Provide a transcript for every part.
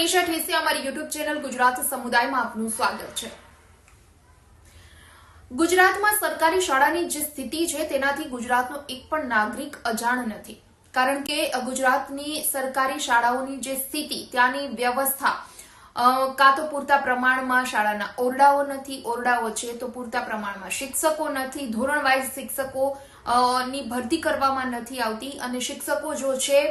મનીષા ઠેસી અમારી YouTube channel Gujarat સમુદાયમાં આપનું સ્વાગત છે. ગુજરાતમાં સરકારી શાળાની જે સ્થિતિ છે તેનાથી ગુજરાતનો એક પણ નાગરિક અજાણ નથી. કારણ કે ગુજરાતની સરકારી શાળાઓની જે સ્થિતિ, ત્યાંની વ્યવસ્થા કાં તો પૂરતા પ્રમાણમાં શાળાના ઓરડાઓ નથી, ઓરડાઓ છે તો પૂરતા પ્રમાણમાં શિક્ષકો નથી ધોરણ વાઇઝ શિક્ષકો ની ભરતી કરવામાં નથી આવતી અને શિક્ષકો જો છે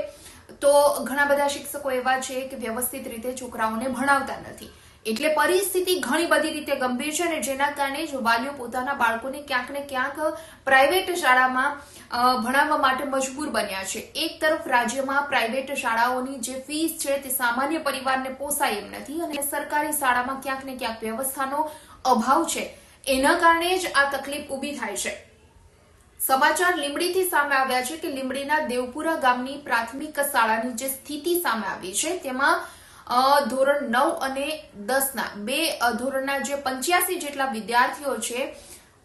તો ઘણા બધા શિક્ષકો એવા છે કે વ્યવસ્થિત રીતે છોકરાઓને ભણાવતા નથી. એટલે પરિસ્થિતિ ઘણી બધી રીતે ગંભીર છે અને જેના કારણે જ વાલીઓ પોતાના બાળકોને ક્યાંક ને ક્યાંક પ્રાઇવેટ શાળામાં ભણાવવા માટે મજબૂર બન્યા છે. એક તરફ રાજ્યમાં પ્રાઇવેટ શાળાઓની જે ફીસ છે તે સામાન્ય પરિવારને પોસાય એમ નથી અને સરકારી શાળામાં ક્યાંક ને ક્યાંક વ્યવસ્થાનો અભાવ છે. એના કારણે જ આ તકલીફ ઊભી થાય છે. સમાચાર લીંબડીથી સામે આવ્યા છે કે લીંબડીના દેવપુરા ગામની પ્રાથમિક શાળાની જે સ્થિતિ સામે આવી છે, તેમાં ધોરણ નવ અને દસના બે ધોરણના જે પંચ્યાસી જેટલા વિદ્યાર્થીઓ છે,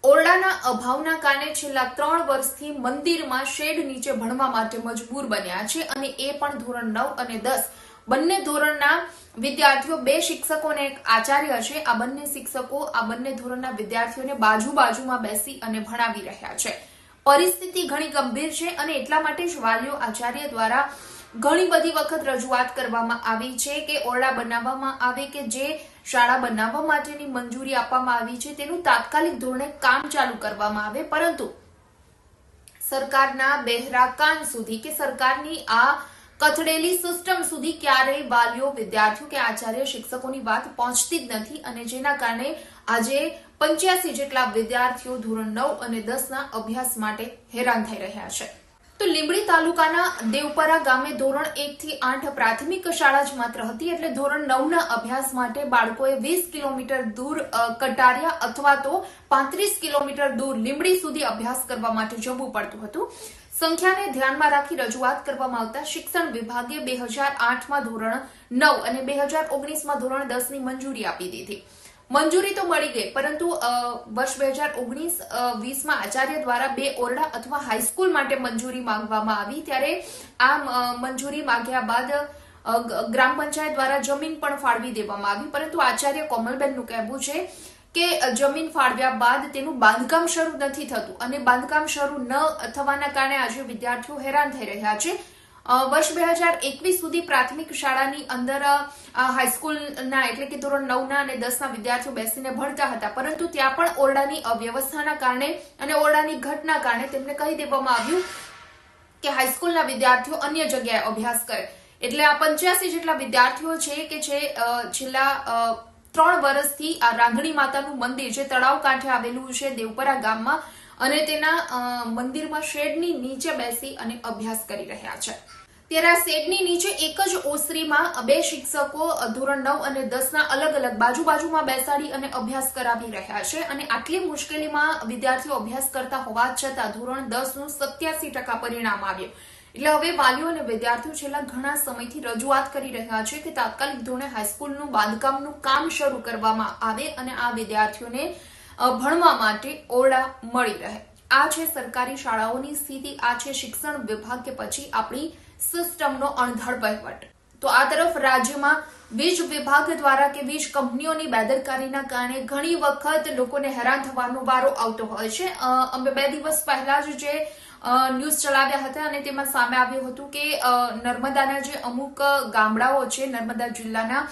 ઓરડાના અભાવના કારણે છેલ્લા ત્રણ વર્ષથી મંદિરમાં શેડ નીચે ભણવા માટે મજબૂર બન્યા છે અને એ પણ ધોરણ નવ અને દસ. બંને ધોરણના વિદ્યાર્થીઓ, બે શિક્ષકો અને એક આચાર્ય છે. આ બંને શિક્ષકો આ બંને ધોરણના વિદ્યાર્થીઓને બાજુ બાજુમાં બેસી અને ભણાવી રહ્યા છે. પરિસ્થિતિ ઘણી ગંભીર છે અને એટલા માટે જ વાલીઓ આચાર્ય દ્વારા ઘણી બધી વખત રજૂઆત કરવામાં આવી છે કે ઓરડા બનાવવામાં આવે કે જે શાળા બનાવવા માટેની મંજૂરી આપવામાં આવી છે, તેનું તાત્કાલિક ધોરણે કામ ચાલુ કરવામાં આવે. પરંતુ સરકારના બહેરા કાન સુધી કે સરકારની આ કથળેલી સિસ્ટમ સુધી ક્યારેય વાલીઓ, વિદ્યાર્થીઓ કે આચાર્ય, શિક્ષકોની વાત પહોંચતી જ નથી અને જેના કારણે આજે પંચ્યાસી જેટલા વિદ્યાર્થીઓ ધોરણ નવ અને દસના અભ્યાસ માટે હેરાન થઈ રહ્યા છે. તો લીંબડી તાલુકાના દેવપરા ગામે ધોરણ એક થી આઠ પ્રાથમિક શાળા જ માત્ર હતી એટલે ધોરણ નવના અભ્યાસ માટે બાળકોએ વીસ કિલોમીટર દૂર કટારિયા અથવા તો પાંત્રીસ કિલોમીટર દૂર લીંબડી સુધી અભ્યાસ કરવા માટે જવું પડતું હતું. સંખ્યાને ધ્યાનમાં રાખી રજૂઆત કરવામાં આવતા શિક્ષણ વિભાગે બે હજાર આઠમાં ધોરણ નવ અને બે હજાર ઓગણીસમાં ધોરણ દસની મંજૂરી આપી દીધી. મંજૂરી તો મળી ગઈ, પરંતુ વર્ષ બે હજાર ઓગણીસ વીસમાં આચાર્ય દ્વારા બે ઓરડા અથવા હાઈસ્કૂલ માટે મંજૂરી માંગવામાં આવી. ત્યારે આ મંજૂરી માંગ્યા બાદ ગ્રામ પંચાયત દ્વારા જમીન પણ ફાળવી દેવામાં આવી. પરંતુ આચાર્ય કોમલબેનનું કહેવું છે કે જમીન ફાળવ્યા બાદ તેનું બાંધકામ શરૂ નથી થતું. અને બાંધકામ શરૂ ન થવાના કારણે આજે વિદ્યાર્થીઓ હેરાન થઈ રહ્યા છે. વર્ષ બે હજાર એકવીસ સુધી પ્રાથમિક શાળાની અંદર હાઈસ્કૂલના એટલે કે ધોરણ નવના અને દસના વિદ્યાર્થીઓ બેસીને ભણતા હતા. પરંતુ ત્યાં પણ ઓરડાની અવ્યવસ્થાના કારણે અને ઓરડાની ઘટના કારણે તેમને કહી દેવામાં આવ્યું કે હાઈસ્કૂલના વિદ્યાર્થીઓ અન્ય જગ્યાએ અભ્યાસ કરે. એટલે આ પંચ્યાસી જેટલા વિદ્યાર્થીઓ છે કે જે છેલ્લા ત્રણ વર્ષથી આ રાંધણી માતાનું મંદિર, જે તળાવ કાંઠે આવેલું છે દેવપરા ગામમાં અને તેના મંદિરમાં શેડની નીચે બેસી અને અભ્યાસ કરી રહ્યા છે. ત્યારે આ શેડની નીચે એક જ ઓસરીમાં બે શિક્ષકો ધોરણ નવ અને દસના અલગ અલગ બાજુ બાજુમાં બેસાડી અને અભ્યાસ કરાવી રહ્યા છે. અને આટલી મુશ્કેલીમાં વિદ્યાર્થીઓ અભ્યાસ કરતા હોવા છતાં ધોરણ દસનું સત્યાસી ટકા પરિણામ આવ્યું. એટલે હવે વાલીઓ અને વિદ્યાર્થીઓ છેલ્લા ઘણા સમયથી રજૂઆત કરી રહ્યા છે કે તાત્કાલિક ધોરણે હાઈસ્કૂલનું બાંધકામનું કામ શરૂ કરવામાં આવે અને આ વિદ્યાર્થીઓને ભણવા માટે ઓરડા મળી રહે. આ છે સરકારી શાળાઓની સ્થિતિ આ છે શિક્ષણ વિભાગ કે પછી આપણી સિસ્ટમનો અણધડ વહીવટ. તો આ તરફ રાજ્યમાં વીજ વિભાગ દ્વારા કે વીજ કંપનીઓની બેદરકારીના કારણે ઘણી વખત લોકોને હેરાન થવાનો વારો આવતો હોય છે. અમે બે દિવસ પહેલા જ જે ન્યૂઝ ચલાવ્યા હતા અને તેમાં સામે આવ્યું હતું કે નર્મદાના જે અમુક ગામડાઓ છે નર્મદા જિલ્લાના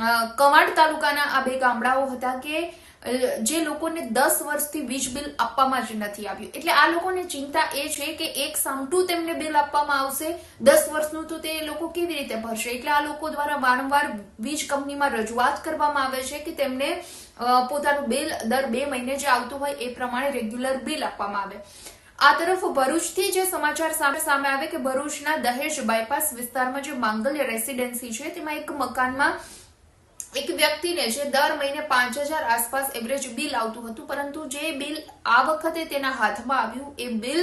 અ, તાલુકાના આ બે ગામડાઓ હતા કે જે લોકોને દસ વર્ષથી વીજ બિલ આપવામાં જ નથી આવ્યું. એટલે આ લોકોને ચિંતા એ છે કે એક સામટું તેમને બિલ આપવામાં આવશે, દસ વર્ષનું તો તે લોકો કેવી રીતે ભરશે? એટલે આ લોકો દ્વારા વારંવાર વીજ કંપનીમાં રજૂઆત કરવામાં આવે છે કે તેમને પોતાનું બિલ દર બે મહિને જે આવતું હોય એ પ્રમાણે રેગ્યુલર બિલ આપવામાં આવે. આ તરફ ભરૂચથી જે સમાચાર સામે સામે આવે કે ભરૂચના દહેજ બાયપાસ વિસ્તારમાં જે માંગલ્ય રેસિડેન્સી છે, તેમાં એક મકાનમાં એક વ્યક્તિને જે દર મહિને પાંચ હજાર આસપાસ એવરેજ બિલ આવતું હતું, પરંતુ જે બિલ આ વખતે તેના હાથમાં આવ્યું, એ બિલ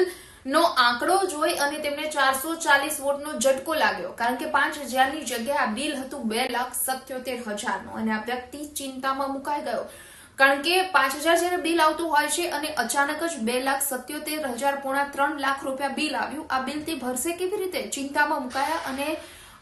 નો આંકડો જોઈ અને તેમને ચારસો ચાલીસ વોટનો ઝટકો લાગ્યો. કારણ કે પાંચ હજારની જગ્યાએ આ બિલ હતું બે લાખ સત્યોતેર હજારનું અને આ વ્યક્તિ ચિંતામાં મુકાઈ ગયો. કારણ કે પાંચ હજાર જયારે બિલ આવતું હોય છે અને અચાનક જ બે લાખ સત્યોતેર હજાર પોણા ત્રણ લાખ રૂપિયા બિલ આવ્યું, આ બિલ તે ભરશે કેવી રીતે? ચિંતામાં મુકાયા અને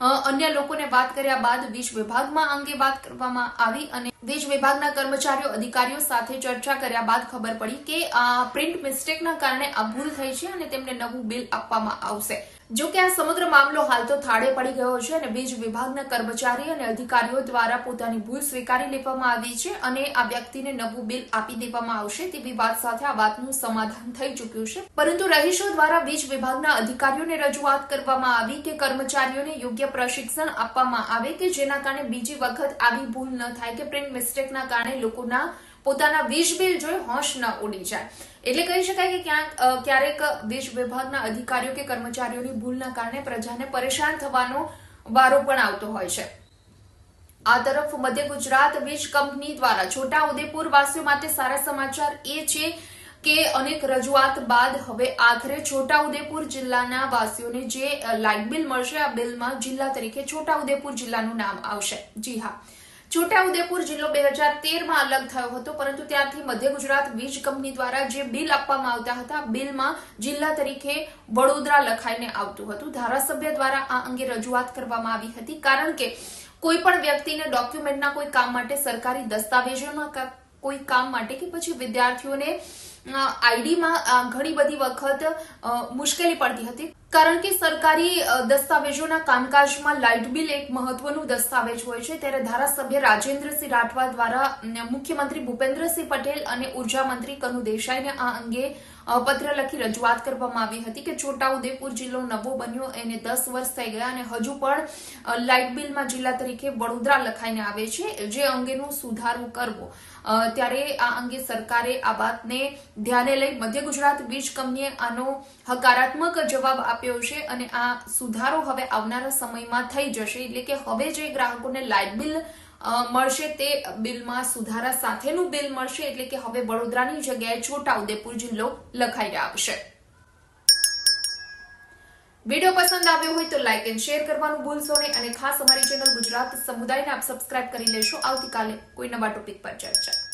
અન્ય લોકોને વાત કર્યા બાદ વીજ વિભાગમાં અંગે વાત કરવામાં આવી અને વીજ વિભાગના કર્મચારીઓ, અધિકારીઓ સાથે ચર્ચા કર્યા બાદ ખબર પડી કે આ પ્રિન્ટ મિસ્ટેકના કારણે આ ભૂલ થઈ છે અને તેમને નવું બિલ આપવામાં આવશે. જો કે આ સમગ્ર મામલો હાલ તો થાળે પડી ગયો છે અને વીજ વિભાગના કર્મચારી અને અધિકારીઓ દ્વારા પોતાની ભૂલ સ્વીકારી લેવામાં આવી છે અને આ વ્યક્તિને નવું બિલ આપી દેવામાં આવશે તેવી વાત સાથે આ વાતનું સમાધાન થઈ ચૂક્યું છે. પરંતુ રહીશો દ્વારા વીજ વિભાગના અધિકારીઓને રજૂઆત કરવામાં આવી કે કર્મચારીઓને યોગ્ય પ્રશિક્ષણ આપવામાં આવે કે જેના કારણે બીજી વખત આવી ભૂલ ન થાય કે પ્રિન્ટ મિસ્ટેકના કારણે લોકોના પોતાના વીજ બિલ જોઈ હોશ ન ઉડી જાય. એટલે કહી શકાય કે ક્યાંક ક્યારેક વીજ વિભાગના અધિકારીઓ કે કર્મચારીઓની ભૂલના કારણે પ્રજાને પરેશાન થવાનો વારો પણ આવતો હોય છે. આ તરફ મધ્ય ગુજરાત વીજ કંપની દ્વારા છોટા ઉદેપુર વાસીઓ માટે સારા સમાચાર એ છે કે અનેક રજૂઆત બાદ હવે આખરે છોટા ઉદેપુર જિલ્લાના વાસીઓને જે લાઇટ બિલ મળશે, આ બિલમાં જિલ્લા તરીકે છોટા ઉદેપુર જિલ્લાનું નામ આવશે. જી હા. છોટા ઉદેપુર જિલ્લો બે હજાર તેરમાં અલગ થયો હતો, પરંતુ ત્યારથી મધ્ય ગુજરાત વીજ કંપની દ્વારા જે બિલ આપવામાં આવતા હતા, બિલમાં જિલ્લા તરીકે વડોદરા લખાઈને આવતું હતું. ધારાસભ્ય દ્વારા આ અંગે રજૂઆત કરવામાં આવી હતી, કારણ કે કોઈ પણ વ્યક્તિને ડોક્યુમેન્ટના કોઈ કામ માટે સરકારી દસ્તાવેજોના કોઈ કામ માટે કે પછી વિદ્યાર્થીઓને આઈડીમાં ઘણી બધી વખત મુશ્કેલી પડતી હતી. કારણ કે સરકારી દસ્તાવેજોના કામકાજમાં લાઇટ બિલ એક મહત્વનું દસ્તાવેજ હોય છે. ત્યારે ધારાસભ્ય રાજેન્દ્રસિંહ રાઠવા દ્વારા મુખ્યમંત્રી ભૂપેન્દ્રસિંહ પટેલ અને ઊર્જા મંત્રી કનુ દેસાઈને આ અંગે પત્ર લખી રજૂઆત કરવામાં આવી હતી કે છોટાઉદેપુર જિલ્લો નવો બન્યો. એને દસ વર્ષ થઈ ગયા અને હજુ પણ લાઇટ બિલમાં જિલ્લા તરીકે વડોદરા લખાઈને આવે છે, જે અંગેનું સુધારો કરવો. ત્યારે આ અંગે સરકારે આ વાતને ધ્યાને લઈ મધ્ય ગુજરાત વીજ કંપનીએ આનો હકારાત્મક જવાબ આપ્યો છે અને આ સુધારો હવે આવનારા સમયમાં થઈ જશે. એટલે કે હવે જે ગ્રાહકોને લાઇટ બિલ મળશે તે બિલમાં સુધારા સાથેનું બિલ મળશે એટલે કે હવે વડોદરાની જગ્યાએ છોટાઉદેપુર જિલ્લો લખાઈ આવશે વીડિયો પસંદ આવ્યો હોય તો લાઇક એન્ડ શેર કરવાનું ભૂલશો નહીં અને ખાસ અમારી ચેનલ ગુજરાત સમુદાયને આપ સબસ્ક્રાઇબ કરી લેશો. આવતીકાલે કોઈ નવા ટોપિક પર ચર્ચા.